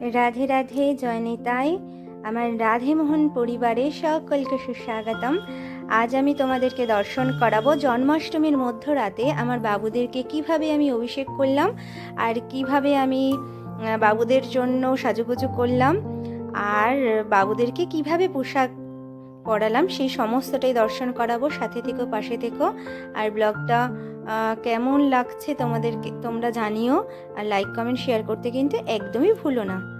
রাধে রাধে, জয়নিতাই। আমার রাধে মোহন পরিবারে সকলকে সুস্বাগতম। আজ আমি তোমাদেরকে দর্শন করাবো জন্মাষ্টমীর মধ্যরাতে আমার বাবুদেরকে কীভাবে আমি অভিষেক করলাম আর কীভাবে আমি বাবুদের জন্য সাজুগুজু করলাম। আর বাবুদেরকে কীভাবে পোশাক পরালাম সেই সমস্তটাই দর্শন করাবো, সাথে থেকো, পাশে থেকো। আর ব্লগটা কেমন লাগছে তোমাদেরকে, তোমরা জানিও। আর লাইক কমেন্ট শেয়ার করতে কিন্তু একদমই ভুলো না।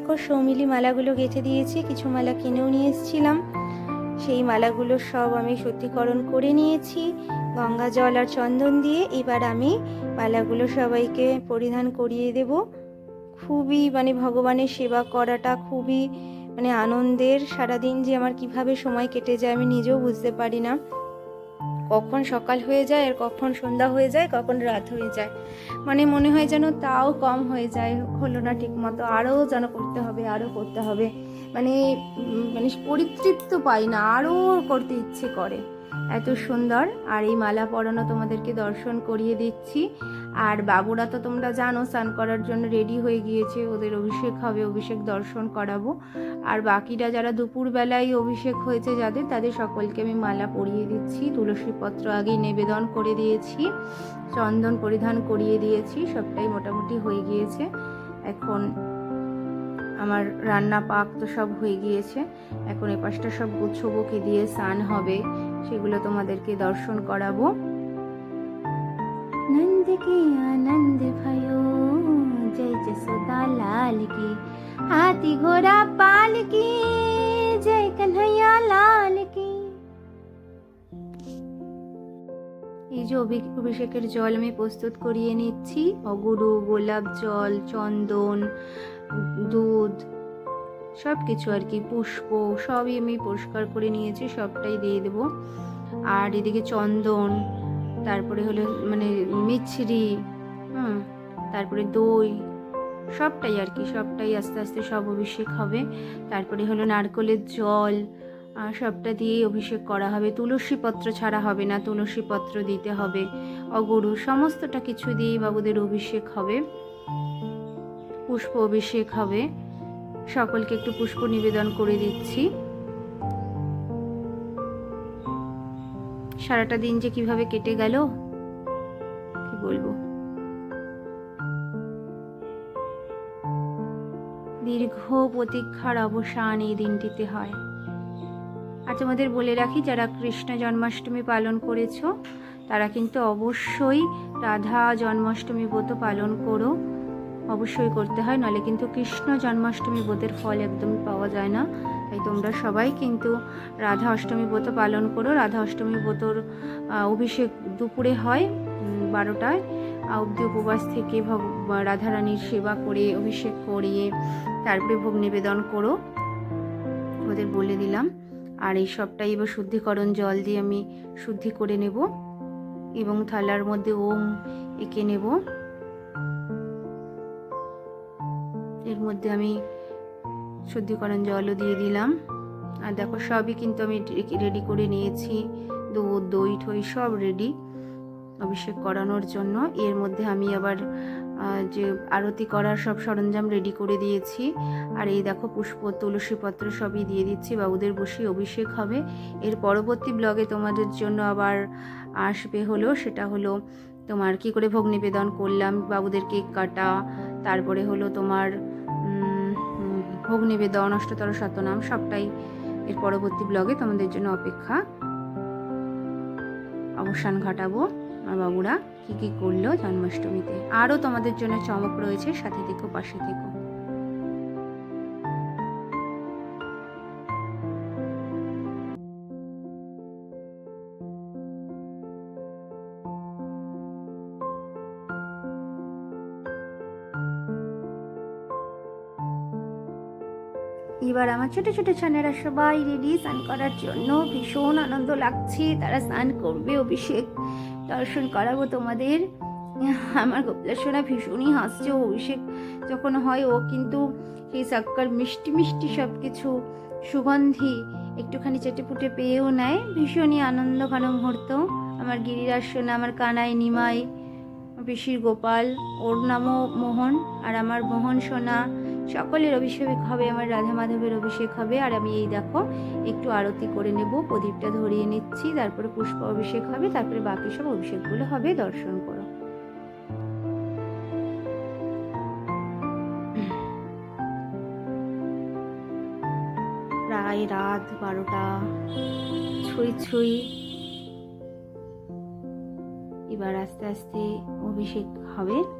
দেখো, সৌমিলি মালাগুলো গেঁথে দিয়েছি, কিছু মালা কিনেও নিয়ে এসেছিলাম। সেই মালাগুলো সব আমি সত্যিকরণ করে নিয়েছি, গঙ্গা, জল আর চন্দন দিয়ে। এবার আমি মালাগুলো সবাইকে পরিধান করিয়ে দেব। খুবই মানে ভগবানের সেবা করাটা খুবই মানে আনন্দের। সারাদিন যে আমার কীভাবে সময় কেটে যায় আমি নিজেও বুঝতে পারি না। কখন সকাল হয়ে যায় আর কখন সন্ধ্যা হয়ে যায়, কখন রাত হয়ে যায়। মানে মনে হয় যেন তাও কম হয়ে যায়, হলো না ঠিক মতো আরও যেন করতে হবে, আরও করতে হবে। মানে মানে পরিতৃপ্ত পাই না, আরও করতে ইচ্ছে করে। এত সুন্দর। আর এই মালা পরানো তোমাদেরকে দর্শন করিয়ে দিচ্ছি। আর বাবুরা তো তোমরা জানো, স্নান করার জন্য রেডি হয়ে গিয়েছে, ওদের অভিষেক হবে, অভিষেক দর্শন করাবো। আর বাকিরা যারা দুপুরবেলায় অভিষেক হয়েছে যাদের, তাদের সকলকে আমি মালা পরিয়ে দিচ্ছি তুলসী পত্র আগেই নিবেদন করে দিয়েছি, চন্দন পরিধান করিয়ে দিয়েছি, সবটাই মোটামুটি হয়ে গিয়েছে। এখন আমার রান্না পাক তো সব হয়ে গিয়েছে, এখন এ পাশটা সব গুছোবো, কি দিয়ে স্নান হবে, সেগুলো তোমাদেরকে দর্শন করাবো। नंद के आनंद भयो। जय जसोदा लाल की हाथी घोड़ा पाल की जय कन्हैया लाल की এই যে অভিষেকের জল আমি প্রস্তুত করিয়ে নিচ্ছি। অগুরু, গোলাপ জল, চন্দন, দুধ সব কিছু আর কি, পুষ্প, সবই আমি পরিষ্কার করে নিয়েছি, সবটাই দিয়ে দেবো। আর এদিকে চন্দন তারপরে হলো মানে মিছরি, হুম, তারপরে দই, সবটাই আর কি, সবটাই আস্তে আস্তে সব অভিষেক হবে। তারপরে হলো নারকলের জল সবটা দিয়েই অভিষেক করা হবে। তুলসী পত্র ছাড়া হবে না তুলসী পত্র দিতে হবে, অগরু, সমস্তটা কিছু দিয়েই বাবুদের অভিষেক হবে। পুষ্প অভিষেক হবে। সকলকে একটু পুষ্প নিবেদন করে দিচ্ছি। সারাটা দিন যে কীভাবে কেটে গেল, কি বলব? দীর্ঘ প্রতীক্ষার অবসান এই দিনটিতে হয়। আর তোমাদের বলে রাখি, যারা কৃষ্ণ জন্মাষ্টমী পালন করেছ, তারা কিন্তু অবশ্যই রাধা জন্মাষ্টমী ব্রত পালন করো। অবশ্যই করতে হয়, নাহলে কিন্তু কৃষ্ণ জন্মাষ্টমী ব্রতের ফল একদমই পাওয়া যায় না। তাই তোমরা সবাই কিন্তু রাধা অষ্টমী ব্রত পালন করো। রাধা অষ্টমী ব্রতর অভিষেক দুপুরে হয় বারোটায়। অবধি উপবাস থেকে ভগ রাধারানীর সেবা করে, অভিষেক করিয়ে তারপরে ভোগ নিবেদন করো। ওদের বলে দিলাম। আর এই সবটাই এবার শুদ্ধিকরণ জল দিয়ে আমি শুদ্ধি করে নেব এবং থালার মধ্যে ওম এঁকে নেব। এর মধ্যে আমি শুদ্ধিকরণ জলও দিয়ে দিলাম। আর দেখো, সবই কিন্তু আমি রেডি করে নিয়েছি। দুধ, দই, ঠই সব রেডি অভিষেক করানোর জন্য। এর মধ্যে আমি আবার যে আরতি করার সব সরঞ্জাম রেডি করে দিয়েছি। আর এই দেখো, পুষ্প তুলসী পত্র সবই দিয়ে দিচ্ছি। বাবুদের বসে অভিষেক হবে। এর পরবর্তী ব্লগে তোমাদের জন্য আবার আসবে হলো, সেটা হলো তোমার কি করে ভোগ নিবেদন করলাম, বাবুদের কেক কাটা, তারপরে হলো তোমার ভোগ নিবেদন, অষ্টতর শতনাম সবটাই এর পরবর্তী ব্লগে তোমাদের জন্য অপেক্ষা। অবসান ঘটাবো আমার বাবুরা, কী কী করল জন্মাষ্টমীতে। আরও তোমাদের জন্য চমক রয়েছে, সাথে দেখো পাশে থেকো। এবার আমার ছোট ছোট ছানারা সবাই রেডি স্নান করার জন্য ভীষণ আনন্দ লাগছে। তারা স্নান করবে অভিষেক। দর্শন করাবো তোমাদের। আমার গোপলা সোনা ভীষণই হাসছে অভিষেক। যখন হয় ও কিন্তু সেই সাক্কার মিষ্টি মিষ্টি সব কিছু সুগন্ধি একটুখানি চেটেপুটে পেয়েও নেয়। ভীষণই আনন্দ ঘন মুহূর্ত। আমার গিরিরাজ সোনা, আমার কানাই, নিমাই, পিসির গোপাল, ওর নামও মোহন, আর আমার মোহন সোনা সকলের অভিষেক হবে, আমার রাধা মাধবের অভিষেক হবে। আর আমি এই দেখো, একটু আরতি করে নেব, প্রদীপটা ধরিয়ে নিচ্ছি, তারপরে পুষ্প অভিষেক হবে, তারপরে বাকি সব অভিষেকগুলো হবে, দর্শন করো। প্রায় রাত বারোটা, ছুঁই ছুঁই। এবার আস্তে আস্তে অভিষেক হবে।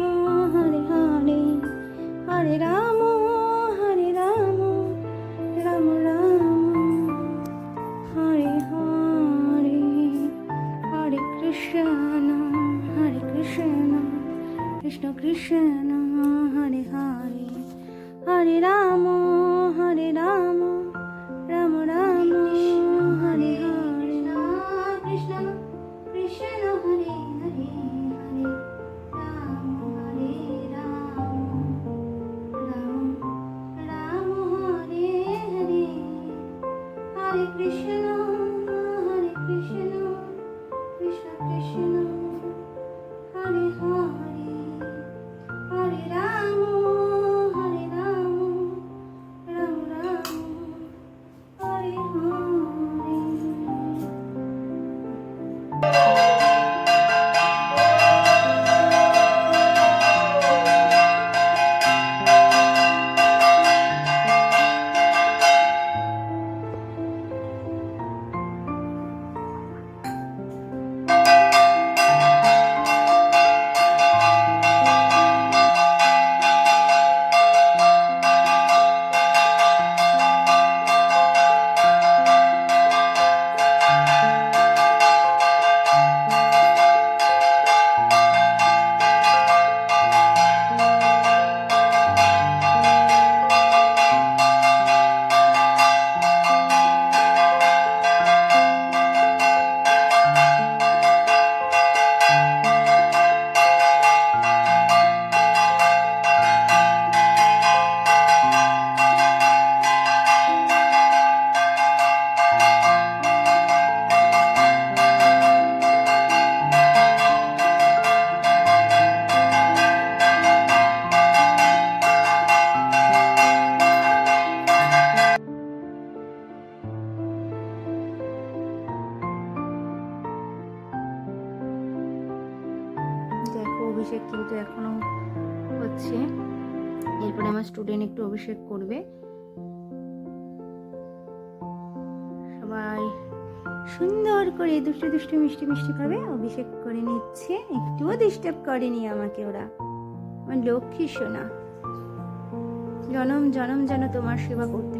অভিষেক কিন্তু এখনও হচ্ছে। এরপরে আমার স্টুডেন্ট একটু অভিষেক করবে। সবাই সুন্দর করে দুষ্টু দুষ্টু মিষ্টি মিষ্টি ভাবে অভিষেক করে নিচ্ছে। একটুও ডিস্টার্ব করেনি আমাকে ওরা। আমার লক্ষ্মী সোনা। জনম জনম যেন তোমার সেবা করতে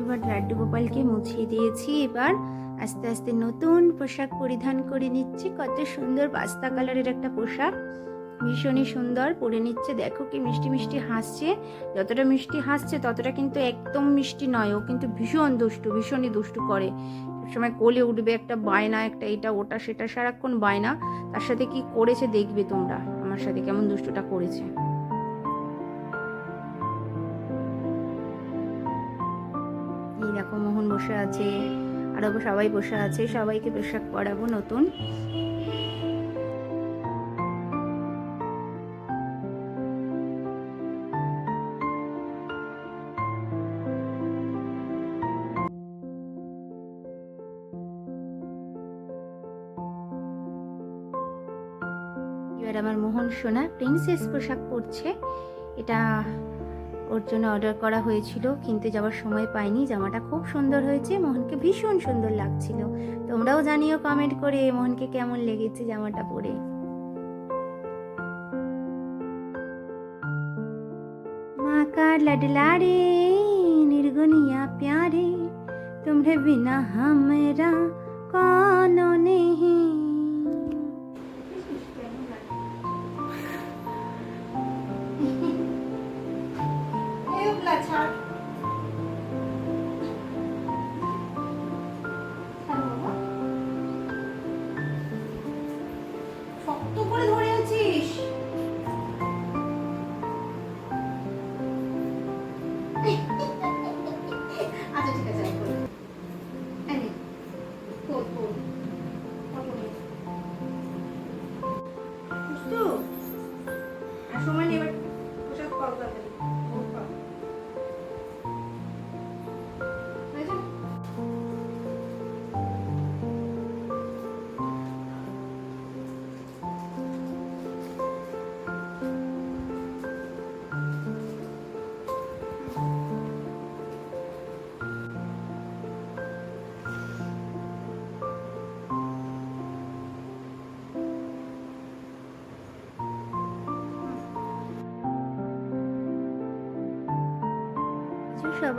এবার লাড্ডু গোপালকে মুছিয়ে দিয়েছি। এবার আস্তে আস্তে নতুন পোশাক পরিধান করে নিচ্ছি। কত সুন্দর পাস্তা কালারের একটা পোশাক। ভীষণই সুন্দর, পরে নিচ্ছে। দেখো কি মিষ্টি মিষ্টি হাসছে। যতটা মিষ্টি হাসছে, ততটা কিন্তু একদম মিষ্টি নয়। ও কিন্তু ভীষণ দুষ্টু, ভীষণই দুষ্টু করে। সময় কোলে উঠবে একটা বায়না, একটা এটা, ওটা, সেটা, সারাক্ষণ বায়না। তার সাথে কি করেছে দেখবে তোমরা। আমার সাথে কেমন দুষ্টুটা করেছে। দেখো মোহন বসে আছে আরও সবাই বসে আছে, সবাইকে পোশাক পরাবো নতুন। আমার মোহন সোনা প্রিন্সেস পোশাক পরছে। এটা ওর জন্য অর্ডার করা হয়েছিল কিনতে যাওয়ার সময় পাইনি জামাটা খুব সুন্দর হয়েছে মোহনকে ভীষণ সুন্দর লাগছিল তোমরাও জানিও কমেন্ট করে মোহনকে কেমন লেগেছে জামাটা পরে माँ का लडला रे निर्गुनिया प्यारे तुम्हारे बिना हमरा कौनो नहीं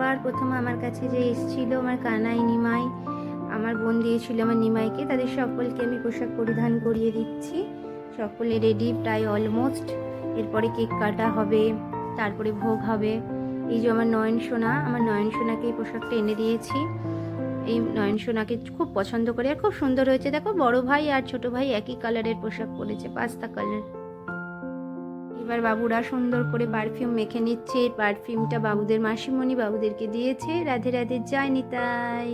সবার প্রথম আমার কাছে যে এসেছিল আমার কানাই, নিমাই, আমার বোন দিয়েছিল আমার নিমাইকে, তাদের সকলকে আমি পোশাক পরিধান করিয়ে দিচ্ছি। সকলে রেডি প্রায় অলমোস্ট এরপরে কেক কাটা হবে, তারপরে ভোগ হবে। এই যে আমার নয়ন সোনা, আমার নয়ন সোনাকে এই পোশাকটা এনে দিয়েছি। এই নয়ন সোনাকে খুব পছন্দ করে আর খুব সুন্দর হয়েছে। দেখো, বড় ভাই আর ছোট ভাই একই কালারের পোশাক পরেছে পাস্তা কালার এবার বাবুরা সুন্দর করে পারফিউম মেখে নিচ্ছে। পারফিউমটা বাবুদের মাসিমণি বাবুদেরকে দিয়েছে। রাধে রাধে যায়নি নিতাই।